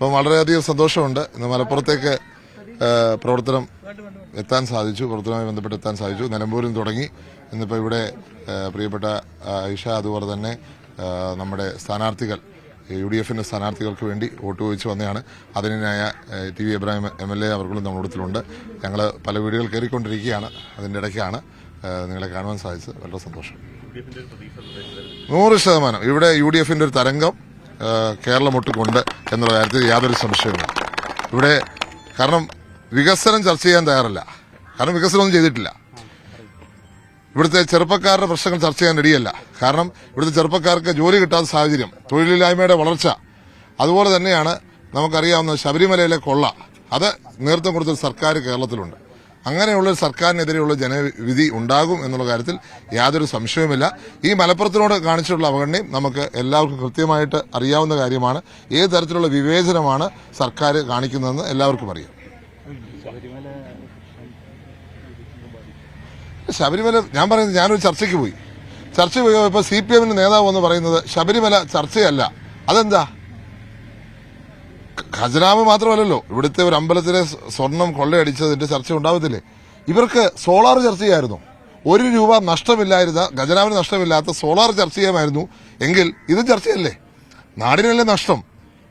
അപ്പം വളരെയധികം സന്തോഷമുണ്ട്. ഇന്ന് മലപ്പുറത്തേക്ക് പ്രവർത്തനം എത്താൻ സാധിച്ചു. പ്രവർത്തനവുമായി ബന്ധപ്പെട്ട് എത്താൻ സാധിച്ചു. നിലമ്പൂരിൽ തുടങ്ങി. ഇന്നിപ്പോൾ ഇവിടെ പ്രിയപ്പെട്ട ഐഷ അതുപോലെ തന്നെ നമ്മുടെ സ്ഥാനാർത്ഥികൾ യു ഡി എഫിന്റെ സ്ഥാനാർത്ഥികൾക്ക് വേണ്ടി വോട്ട് ചോദിച്ചു വന്നതാണ്. അതിനായ T V Ibrahim M L A അവർക്കും നമ്മളോടത്തിലുണ്ട് ഞങ്ങൾ പല വീടുകൾ കയറിക്കൊണ്ടിരിക്കുകയാണ്. അതിന്റെ ഇടയ്ക്കാണ് നിങ്ങളെ കാണുവാൻ സാധിച്ചത്. വളരെ സന്തോഷം. നൂറ് ശതമാനം. ഇവിടെ യു ഡി എഫിന്റെ ഒരു തരംഗം ആ, കേരളം ഒട്ടുകൊണ്ട് എന്നുള്ള കാര്യത്തിൽ യാതൊരു സംശയവുമില്ല. ഇവിടെ കാരണം വികസനം ചർച്ച ചെയ്യാൻ തയ്യാറല്ല. കാരണം വികസനമൊന്നും ചെയ്തിട്ടില്ല. ഇവിടുത്തെ ചെറുപ്പക്കാരുടെ പ്രശ്നങ്ങൾ ചർച്ച ചെയ്യാൻ റെഡിയല്ല കാരണം ഇവിടുത്തെ ചെറുപ്പക്കാർക്ക് ജോലി കിട്ടാത്ത സാഹചര്യം തൊഴിലില്ലായ്മയുടെ വളർച്ച അതുപോലെ തന്നെയാണ് നമുക്കറിയാവുന്ന ശബരിമലയിലെ കൊള്ള. അത് നേതൃത്വം കൊടുത്തൊരു സർക്കാർ കേരളത്തിലുണ്ട്. അങ്ങനെയുള്ള സർക്കാരിനെതിരെയുള്ള ജനവിധി ഉണ്ടാകും എന്നുള്ള കാര്യത്തിൽ യാതൊരു സംശയവുമില്ല. ഈ മലപ്പുറത്തിനോട് കാണിച്ചിട്ടുള്ള അവഗണനയും നമുക്ക് എല്ലാവർക്കും കൃത്യമായിട്ട് അറിയാവുന്ന കാര്യമാണ്. ഏത് തരത്തിലുള്ള വിവേചനമാണ് സർക്കാർ കാണിക്കുന്നതെന്ന് എല്ലാവർക്കും അറിയാം. ശബരിമല ഞാൻ പറയുന്നത് ഞാനൊരു ചർച്ചയ്ക്ക് പോയി. ചർച്ച പോയപ്പോൾ സി പി എമ്മിന്റെ നേതാവ് എന്ന് പറയുന്നത് ശബരിമല ചർച്ചയല്ല. അതെന്താ? ഖജനാവ് മാത്രമല്ലല്ലോ. ഇവിടുത്തെ ഒരു അമ്പലത്തിലെ സ്വർണം കൊള്ളയടിച്ചതിന്റെ ചർച്ച ഉണ്ടാവത്തില്ലേ? ഇവർക്ക് സോളാർ ചർച്ച ചെയ്യായിരുന്നു. ഒരു രൂപ നഷ്ടമില്ലായിരുന്ന ഖജനാവിന് നഷ്ടമില്ലാത്ത സോളാർ ചർച്ച ചെയ്യാമായിരുന്നു. എങ്കിൽ ഇത് ചർച്ചയല്ലേ? നാടിനല്ലേ നഷ്ടം?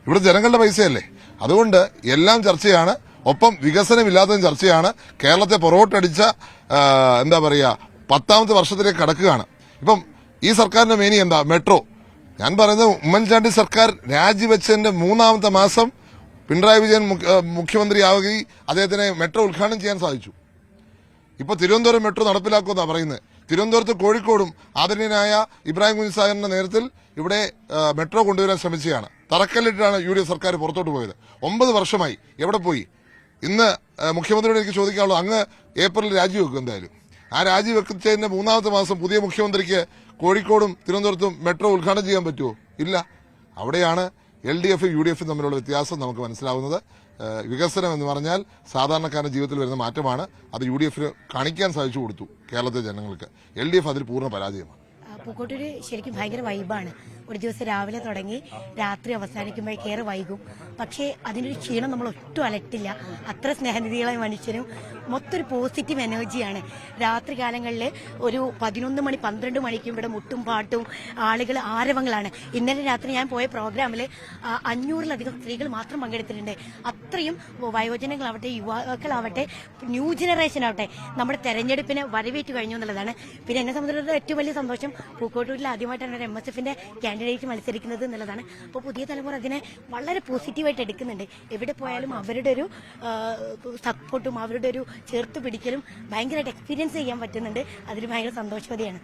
ഇവിടെ ജനങ്ങളുടെ പൈസയല്ലേ? അതുകൊണ്ട് എല്ലാം ചർച്ചയാണ്. ഒപ്പം വികസനമില്ലാത്തതും ചർച്ചയാണ്. കേരളത്തെ പുറകോട്ടടിച്ച എന്താ പറയുക പത്താമത്തെ വർഷത്തിലേക്ക് കടക്കുകയാണ്. ഇപ്പം ഈ സർക്കാരിന്റെ മേനി എന്താ? മെട്രോ. ഞാൻ പറയുന്നത് ഉമ്മൻചാണ്ടി സർക്കാർ രാജിവെച്ചതിന്റെ മൂന്നാമത്തെ മാസം പിണറായി വിജയൻ മുഖ്യമന്ത്രിയാവുകയും അദ്ദേഹത്തിന് മെട്രോ ഉദ്ഘാടനം ചെയ്യാൻ സാധിച്ചു. ഇപ്പൊ തിരുവനന്തപുരം മെട്രോ നടപ്പിലാക്കുമെന്നാ പറയുന്നത്. തിരുവനന്തപുരത്ത് കോഴിക്കോടും ആദരണീയനായ ഇബ്രാഹിം കുഞ്ഞ് സാഹിറിന്റെ നേതൃത്വത്തിൽ ഇവിടെ മെട്രോ കൊണ്ടുവരാൻ ശ്രമിച്ചതാണ് തറക്കല്ലിട്ടാണ് യു ഡി എഫ് സർക്കാർ പുറത്തോട്ട് പോയത്. ഒമ്പത് വർഷമായി എവിടെ പോയി? ഇന്ന് മുഖ്യമന്ത്രിയോട് എനിക്ക് ചോദിക്കാനുള്ളൂ അങ്ങ് ഏപ്രിലിൽ രാജിവെക്കും എന്തായാലും. ആ രാജിവെച്ചതിന്റെ മൂന്നാമത്തെ മാസം പുതിയ മുഖ്യമന്ത്രിക്ക് കോഴിക്കോടും തിരുവനന്തപുരത്തും മെട്രോ ഉദ്ഘാടനം ചെയ്യാൻ പറ്റുമോ? ഇല്ല. അവിടെയാണ് L D F U D എഫും തമ്മിലുള്ള വ്യത്യാസം നമുക്ക് മനസ്സിലാവുന്നത്. വികസനം എന്ന് പറഞ്ഞാൽ സാധാരണക്കാരുടെ ജീവിതത്തിൽ വരുന്ന മാറ്റമാണ്. അത് യു ഡി എഫിന് കാണിക്കാൻ സാധിച്ചു കൊടുത്തു കേരളത്തിലെ ജനങ്ങൾക്ക്. എൽ ഡി എഫ് അതിൽ പൂർണ പരാജയമാണ്. പൂക്കോട്ടൂര് ശരിക്കും ഭയങ്കര വൈബാണ് ഒരു ദിവസം രാവിലെ തുടങ്ങി രാത്രി അവസാനിക്കുമ്പോഴേക്കേറെ വൈകും. പക്ഷേ അതിനൊരു ക്ഷീണം നമ്മൾ ഒട്ടും അലട്ടില്ല. അത്ര സ്നേഹനിധികളായ മനുഷ്യനും മൊത്തം ഒരു പോസിറ്റീവ് എനർജിയാണ്. രാത്രി കാലങ്ങളിൽ ഒരു പതിനൊന്ന് മണി പന്ത്രണ്ട് മണിക്കും ഇവിടെ മുട്ടും പാട്ടും ആളുകൾ ആരവങ്ങളാണ്. ഇന്നലെ രാത്രി ഞാൻ പോയ പ്രോഗ്രാമിൽ അഞ്ഞൂറിലധികം സ്ത്രീകൾ മാത്രം പങ്കെടുത്തിട്ടുണ്ട്. അത്രയും വയോജനങ്ങളാവട്ടെ യുവാക്കളാവട്ടെ ന്യൂ ജനറേഷൻ ആവട്ടെ നമ്മുടെ തെരഞ്ഞെടുപ്പിനെ വരവേറ്റ് കഴിഞ്ഞു എന്നുള്ളതാണ്. പിന്നെ എന്നെ സംബന്ധിച്ചിടത്തോളം ഏറ്റവും വലിയ സന്തോഷം പൂക്കോട്ടൂരിൽ ആദ്യമായിട്ടാണ് എം എസ് എഫിന്റെ കാൻഡിഡേറ്റ് മത്സരിക്കുന്നത് എന്നുള്ളതാണ്. അപ്പോൾ പുതിയ തലമുറ അതിനെ വളരെ പോസിറ്റീവായിട്ട് എടുക്കുന്നുണ്ട്. എവിടെ പോയാലും അവരുടെ ഒരു സപ്പോർട്ടും അവരുടെ ഒരു ചേർത്ത് പിടിക്കലും ഭയങ്കരമായിട്ട് എക്സ്പീരിയൻസ് ചെയ്യാൻ പറ്റുന്നുണ്ട്. അതിൽ ഭയങ്കര സന്തോഷവതിയാണ്.